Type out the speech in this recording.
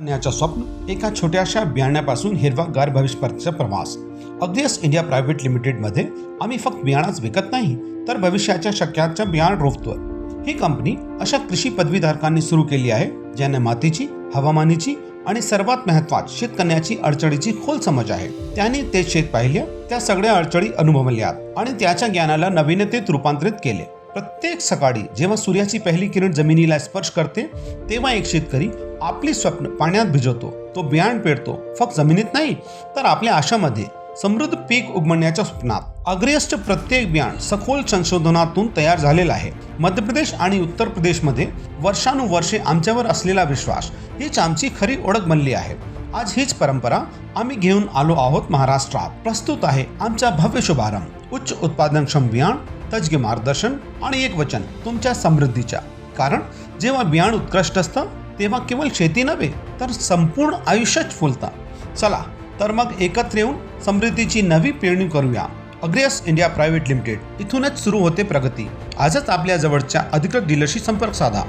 कन्याचं स्वप्न एका छोट्याशा बियाण्यापासून हिरवागार भविष्यपर्यंतचा प्रवास. अग्रेस इंडिया प्रायव्हेट लिमिटेडमध्ये आम्ही फक्त बियाणाच विकत नाही तर भविष्याच्या शक्याच्या बियाण रोवतोय. ही कंपनी अशा कृषी पदवीधारकांनी सुरू केली आहे ज्यांना मातीची हवामानाची आणि सर्वात महत्वात शेतकऱ्याची अडचणीची खोल समज आहे. त्यांनी ते शेत पाहिले त्या सगळ्या अडचणी अनुभवल्या आणि त्याच्या ज्ञानाला नवीनतेत रूपांतरित केले. प्रत्येक सकाळी जेव्हा सूर्याची पहिली किरण जमिनीला स्पर्श करते तेव्हा एक शेतकरी आपली स्वप्न पाण्यात भिजवतो तो बियाण पेरतो फक्त जमिनीत नाही तर आपल्या आशामध्ये समृद्ध पीक उगवण्याच्या स्वप्नात अग्रेस्ट प्रत्येक बियाण सखोल संशोधनातून तयार झालेलं आहे. मध्य प्रदेश आणि उत्तर प्रदेशमध्ये वर्षानुवर्षे आमच्यावर असलेला विश्वास हीच आमची खरी ओळख बनली आहे. आज हीच परंपरा आम्ही घेऊन आलो आहोत महाराष्ट्रात. प्रस्तुत आहे आमचा भव्य शुभारंभ. उच्च उत्पादनक्षम बियाण तज्ज्ञ मार्गदर्शन आणि एक वचन तुमच्या समृद्धीच्या. कारण जेव्हा बियाण उत्कृष्ट असतं तेव्हा केवळ शेती नव्हे तर संपूर्ण आयुष्यच फुलतं. चला तर मग एकत्र येऊन समृद्धीची नवी पेरणी करूया. Agres India private limited. इथूनच सुरू होते प्रगती. आजच आपल्या जवळच्या अधिकृत डीलरशी संपर्क साधा.